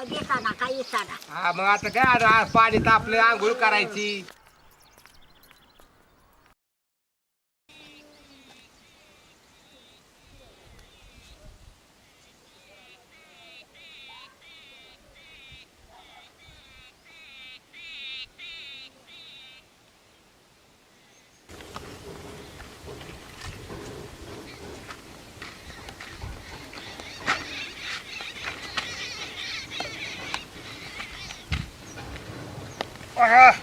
मला काय दिसाना काही दिसाना हा मग आता काय आता पाणी तापलं आंघोळ करायची. अरे!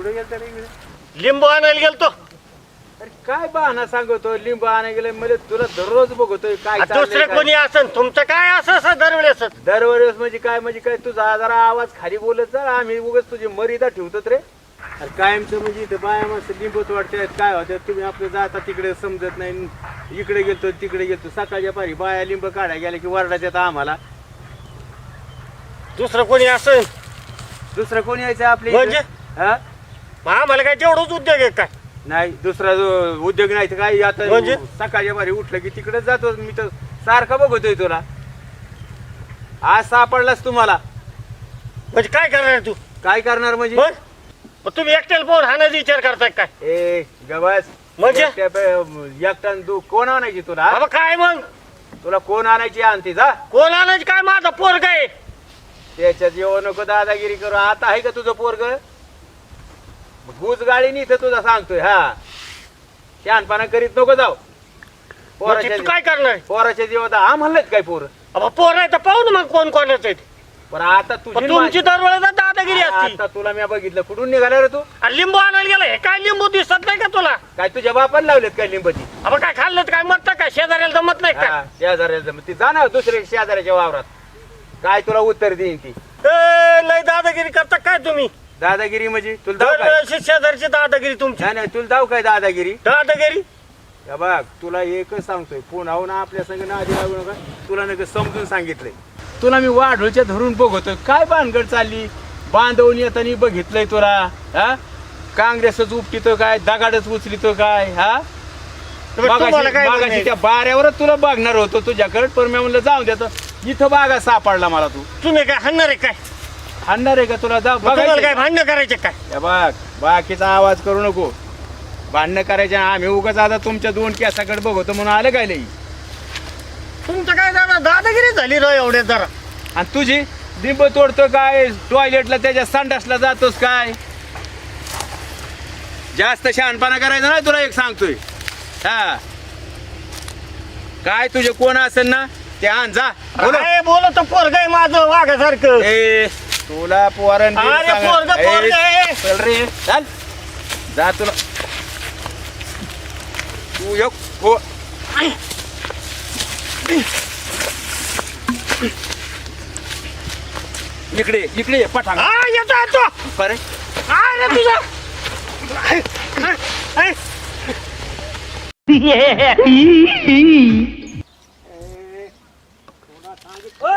कुठे गेलता रे इकडे? लिंबू आणायला गेलतो. अरे काय बहाणा सांगतो लिंब आणाय गेलं म्हणजे तुला दररोज बघतोय काय चाललंय दुसरे काय. कोणी असन? तुमचं काय असं असं दरवेळेस दरवेळेस म्हणजे काय म्हणजे काय? तुझा जरा आवाज खाली बोलत जा आम्ही उगाच तुझी मर्यादा ठेवतो रे. अरे कायमचं म्हणजे इथं बाया माणसं लिंबूच वाटतात काय होतं तुम्ही आपलं जाता तिकडे समजत नाही. इकडे गेलतो तिकडे गेलतो. सकाळच्या पारी बाया लिंब काढायला गेल्या की वरडात येतं आम्हाला. दुसरं कोणी असन? दुसरं कोणी यायचं आपल्या म्हणजे? हा? मग आम्हाला काय तेवढंच उद्योग आहे काय नाही दुसरा जो उद्योग नाही तर काय आता म्हणजे? सकाळच्या भारी उठलं की तिकडे जातो मी तर सारखा बघतोय तुला. आज सापडलास तुम्हाला. म्हणजे काय करणार तू? काय करणार म्हणजे? मग? मग तुम्ही एकट्याला पाहून हाणायचा विचार करताय काय? ए गबस म्हणजे? एकटा तू कोण आणायची तुला? हा? बाबा काय मग? तुला कोण आणायची आणते जा कोण आणायचं? काय माझा पोरग आहे? त्याच्यात येऊ नको दादागिरी करू. आता आहे का तुझं पोरग? गुज गाडी इथं तुझा सांगतोय हा. शहाणपणा करीत नको जाऊ. म्हणजे तू काय करणार? पोराच्या जीवात हा म्हणलं काय पोर? पोर आहे तर पाहू ना मग कोण कोणाचं आहे ते. पण आता पण तुझी तुमची दरवेळेस दादागिरी असती. आता तुला मी बघितलं कुठून निघाला रे तू? आणि लिंबू आणायला गेला हे काय लिंबू दिसत नाही का तुला? काय तुझ्या बापाला लावलेत काय लिंबती आपण काय खाल्लं तर काय? मत काय शेजाऱ्याला जमत नाही का? शेजाऱ्याला ती जा ना दुसऱ्या शेजाऱ्याच्या वावरात. काय तुला उत्तर देईन ती? ए, लय दादागिरी करता काय तुम्ही? दादागिरी म्हणजे? तुला दाव काय? शेजारची दादागिरी तुमची. नाही नाही तुला दाव काय दादागिरी? दादागिरी? या बघ तुला एकच सांगतोय पुन्हा ना आपल्या संग ना आधी लागू नका. तुला नका समजून सांगितलंय. तुला मी वाढोळच्या धरून बघतोय. काय भानगड चालली? बांधवून येताना बघितलंय तुला हा? काँग्रेसच उपटितो काय? दगाडच उचलितो काय? हा? तुम्हाला मागाशी काय मागाशी म्हणायचं? त्या बाऱ्यावरच तुला बघणार होतो तुझ्याकडे पण मी म्हणलं जाऊन देतो इथं बागा सापडला मला तू. तुम्ही काय हाणणार आहे काय? हाणणार आहे का तुला जा बघायचं. काय भांडण करायचे काय? हे बघ बाकीचा आवाज करू नको. भांडणं करायचे आम्ही उगाच आता तुमच्या दोन केसाकडे बघतो म्हणून आलं काय लई? तुमचं काय दादा दादागिरी झाली राव एवढे जरा. आणि तुझी? डिंब तोडतो काय? टॉयलेटला त्याच्या संडासला जातोस काय? जास्त शहाणपणा करायचा नाही तुला एक सांगतोय. हा. काय तुझे कोण असेल ना ते आण जा. बोलो. काय बोलत पोरग आहे माझं वाघासारखं. ए तुला पोरण अरे पोरगं, पोरगं आहे. चल रे. चल. जा तुला. तू एक हो. इकडे इकडे ये, पठाण. हा येतो येतो. करे अरे तुझा. पाहतो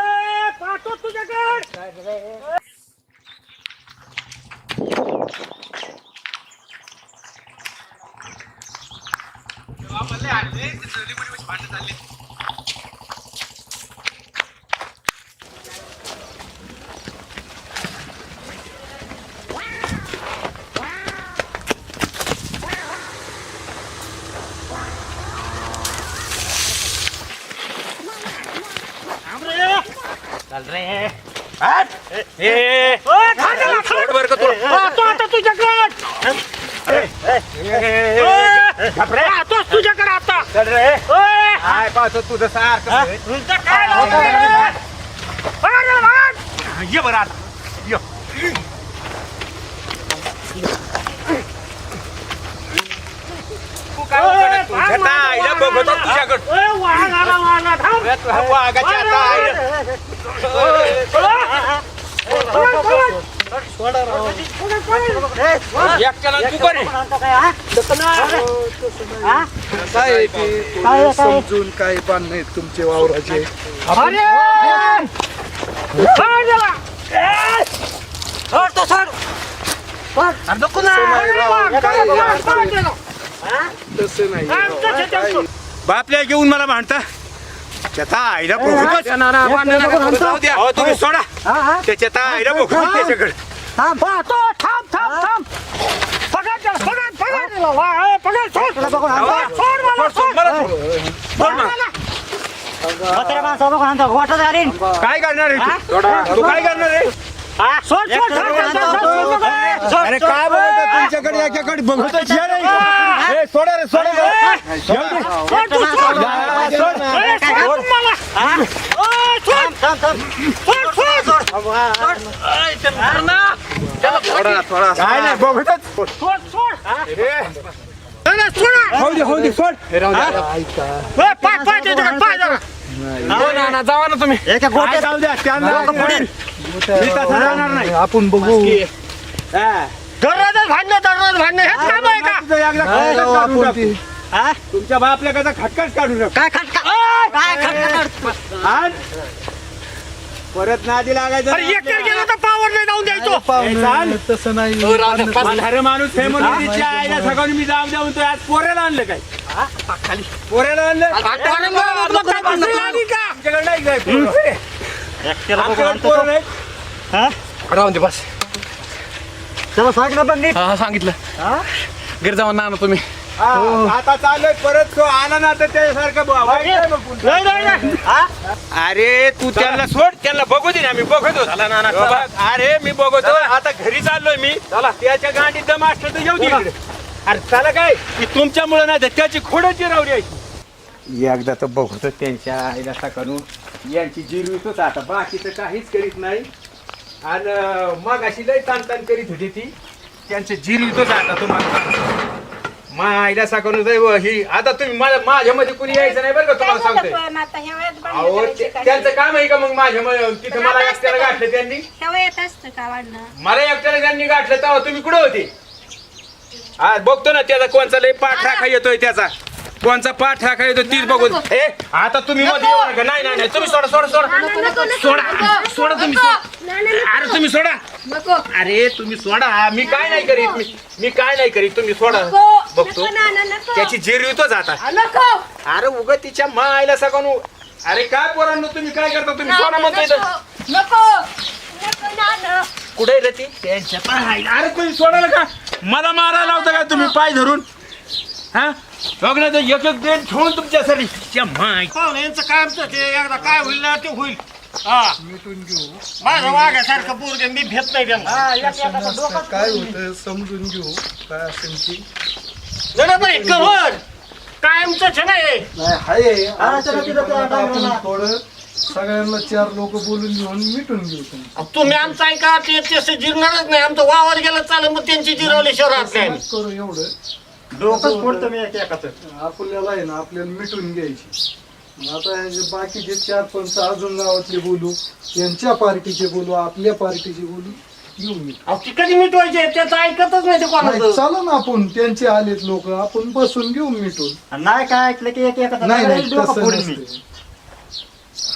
चल रे. तुझ्याकडे आता. चल रे. काय पाहतो तुझं सारखं काय. ये बरं आता. ये. तू काय उघडत? बघतो तुझ्याकडं. एकट्याला आहे? काय आहे की तुम्ही समजून काही बांध नाहीत तुमचे वावराचे सोड तो, सोड. अरे नको ना. काय आहे? काय तसं नाही? बापल्या घेऊन मला भांडता त्याचा आईला बघूनच जाऊ द्या अहो, तुम्ही सोडा त्याच्या आईला बघून त्याच्याकडे थांब, पाहतो. थांब, थांब, थांब. पकड त्याला, पकड, पकड त्याला. वा, ए, पकड, सोड. सोड मला, सोड. मला सोड. सोड ना. काय करणार तू? काय करणार सोड, सोड, सोड. अरे काय बोलतो तुमच्याकडे याच्याकडे बघतो. ए, सोडा रे सोडा रे. सोड, सोड. काय नाही बघतच. सोड, सोड. होऊ दे होऊ दे सोड. पाय, पाय पाय. जावा ना तुम्ही. काय जाऊ द्या त्यांना मी तसं जाणार नाही आपण बघू हा. दररोजच भांडणं, दररोज भांडणं. हेच काम आहे का? तुझं एकदा काय खटखट राव काढून आपण टाक. ती तुमच्या बापल्या कसा खटखट काढू नका काय खटका? ए, काय खटका? आण. परत नादी लागायचं अरे एकटे गेलं तर पावर नाही जाऊन द्यायचो पाहुणे तसं नाही म्हातारं माणूस हे म्हणून तिच्या आईला सकाळी मी जाऊ जाऊन तो आज पोऱ्याला आणलं काय पोऱ्याला आणलं आमच्याकडे नाही काय पोरं. आमच्याकडे पोरं नाहीत. राहून दे बस. हा सांगितलं. घरी जाऊन ना तुम्ही. हा, आता चाललोय परत तो आला ना तर त्याच्यासारखं ब- वाईट नाही बघ पुन्हा. नाही, नाही, नाही. अरे तू त्याला सोड त्याला बघू दे ना मी बघतो. अरे मी बघतो. आता घरी चाललोय मी. चला. त्याच्या गांडीत दम असलं तर येऊ दे इकडे. अरे चला काय? की तुमच्यामुळे नाही तर त्याची खोडची रावली आहे. एकदा तर बघतो त्यांच्या आईला सकाळून यांची जिरवीतच आता बाकीचं काहीच करीत नाही. आणि मग अशी लय ताण ताण करीत होती ती. त्यांचं जिरवीतच आता तुम्हाला मा आईला सकाळून जाई ही आता तुम्ही माझ्या माझ्यामध्ये कुणी यायचं नाही बरं का तुम्हाला सांगतोय? अहो ते- त्यांचं काम आहे का मग माझ्या म- तिथं मला एकट्याला गाठलं त्यांनी? मला एकट्याला त्यांनी गाठलं तेव्हा तुम्ही कुठे होते? हा बघतो ना त्याचा कोणचा लय पाठ राखा येतोय त्याचा. कोणचा पाठ राखा येतो तीच बघून? ए आता तुम्ही मध्ये येऊ नका. नाही नाही नाही. तुम्ही सोडा सोडा सोडा. सोडा. सोडा तुम्ही सोडा. अरे तुम्ही सोडा. नको. अरे तुम्ही सोडा. मी काय नाही करीत. मी मी काय नाही करीत. तुम्ही सोडा. बघतो. त्याची जिरवितो जाता नको. अरे उग तिच्या मायला सगळं अरे काय पोरांनो तुम्ही? काय करता तुम्ही? सोडा म्हणतोय तर. नको. कुठे रे ती? त्यांच्या पाय अरे तुम्ही सोडाल का मला मारायला होता का तुम्ही? पाय धरून. हा बघ ना तर एक एक देण ठेवून तुमच्यासाठी त्या माय पाहुणे यांचं काम तर ते एकदा काय होईल ना ते होईल हा माझं वाघासारखं पोरगे मी भेट नाही त्यांना काय होतं समजून घेऊ काय असेल ती कवर कायमच नाही नाही हाय आपण थोडं सगळ्यांना चार लोक बोलून घेऊन मिटून घेऊ तुम्ही. तुम्ही आमचं ऐका ते तसे जिरणारच नाही आमचं वावर गेलं चालेल मग त्यांची जिरवली शहरात नाही करू एवढं डोकंच फोडतो मी एक एकाच. आपल्याला आहे ना आपल्याला मिटून घ्यायची. मग आता हे जे बाकीचे चार पंच अजून गावातले बोलू यांच्या पार्टीचे बोलू आपल्या पार्टीचे बोलू घेऊन मिटू. अहो ती कधी मिटवायचे त्याचं ऐकतच नाही ते नाही, कोणाचं. चला ना आपण त्यांचे आलेत लोक. आपण बसून घेऊ मिटून. नाही काय ऐकलं की एक एक नाही नाही तसं नसते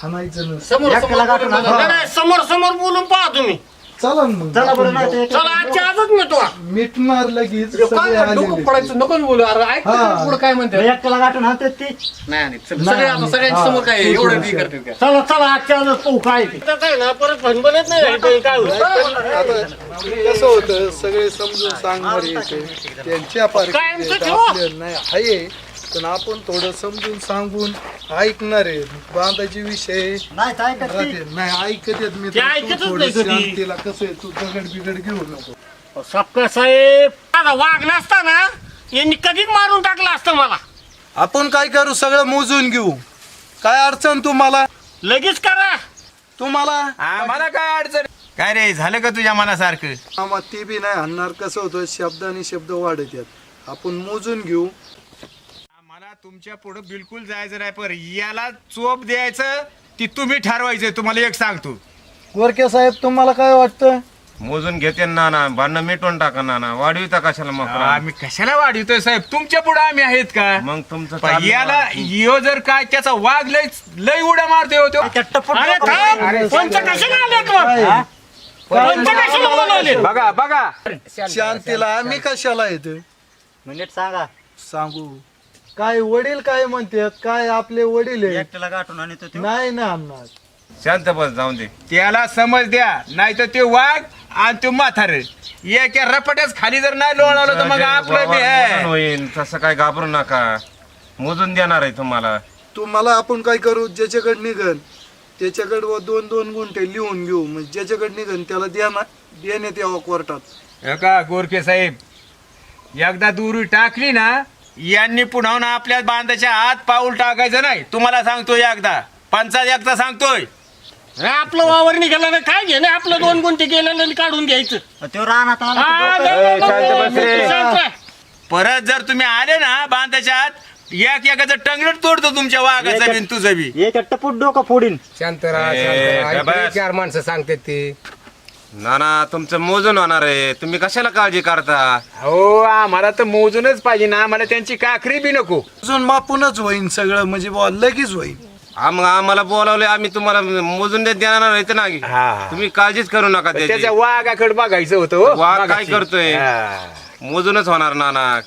हाणायचं नसतं समोर एकट्याला समोर गाठून बोलून- हाणा. नाही, नाही, समोर समोर बोलून पहा तुम्ही. चला ना मग. चला बरं नाही तर एक- चला आजच्या आजच मिटवा. मिटणार लगेच सगळे आलेले पडायचं नको बोलू. अरे ऐक हा. पुढे काय म्हणते एकट्याला गाठून हाणतात ती? नाही नाही सगळे आता सगळ्यांच्या समोर काय हा, एवढं तू नाही तू. चला चला आजच्या आजच पाहू काय? ते. तर काय ना परत भनभनत नाही राहिली पाहिजे, काय होईल. आता कसं होतं सगळे समजून सांगणार त्यांच्या कायमचं पार्टी ठेवा. नाही आहे. पण आपण थोडं समजून सांगून ऐकणार आहे. बांधायचे विषय. नाही राहते. नाही ऐकत येत मी ते ऐकतच नाही कधी. तिला कसं आहे तू दगड बिगड घेऊ नको. सपका साहेब माझा वाघ नसता ना यांनी कधीच मारून टाकलं असतं मला. आपण काय करू सगळं मोजून घेऊ. काय अडचण तुम्हाला? लगेच करा. तुम्हाला? आम्हाला काय अडचण? काय रे झालं का तुझ्या मनासारखं? आम्हा ते बी नाही आणणार. कसं होतं शब्द आणि शब्द वाढत आहेत. आपण मोजून घेऊ. तुमच्यापुढे बिलकुल जायचं नाही पर याला चोप द्यायचं ती तुम्ही ठरवायचं तुम्हाला एक सांगतो. गोरके साहेब तुम्हाला काय वाटतं? मोजून घेते ना ना भांडणं मिटवून टाका ना ना वाढविता कशाला मग? आम्ही कशाला वाढवतोय साहेब? तुमच्यापुढे आम्ही आहेत का? मग तुमचं पण चाललं याला ना. यो जर काय त्याचा वाघ लय लय उड्या मारतोय हो तो. अरे थांब! पंच कशाला आलेत मग पंच कशाला बोलवले बघा बघा. शांतीला आम्ही कशाला येतो मिनिट सांगा. सांगू. काय वडील काय म्हणतात काय आपले वडील आहे एकट्याला गाठून आणि तो. नाही ना आणणार. शांत बस जाऊन दे. त्याला समज द्या नाही तर ते वाघ आणि तो म्हातार. एका रपट्याच खाली जर नाही लोळालं तर मग आपलं बी मोजून आहे होईल तसं काय घाबरू नका. मोजून देणार आहे तुम्हाला. तुम्हाला आपण काय करू? ज्याच्याकडे निघन त्याच्याकडे व दोन दोन गुंठे लिहून घेऊ. म्हणजे ज्याच्याकडे निघन त्याला द्या ना. देण्यात यावं कोर्टात. हे का गोरखे साहेब? एकदा दुरी टाकली ना यांनी पुन्हा ना आपल्या बांधाच्या आत पाऊल टाकायचं नाही. तुम्हाला सांगतोय एकदा. पंचायत एकदा सांगतोय. आपलं वावर निघालं ना काय घेणे? आपलं दोन गुंठे गेलेलं आणि काढून घ्यायचं. तो राहणार हा, ए, नाही, शांत नाही, बस रे. नाही, शांत राहा. परत जर तुम्ही आले ना बांधाच्या आत एक एकाचं टंगलट तोडतो तुमच्या वाघाचं आणि तुझं बी. एक टपूट डोकं फोडीन. शांत राहा शांत? चार माणसं सांगतात ते. ना ना तुमचं मोजून होणार आहे. तुम्ही कशाला काळजी करता? हो आम्हाला तर मोजूनच पाहिजे ना. आम्हाला त्यांची काकरी बी नको. अजून मापूनच होईन सगळं म्हणजे बुवा लगेच होईन. आम आम्हाला बोलावले आम्ही तुम्हाला मोजून देत देणार नाही ना हा. तुम्ही काळजीच करू नका त्याची. त्याच्या वाघाकडे बघायचं होतं हो, वाघ काय मागाशी. करतोय? हा. मोजूनच होणार ना ना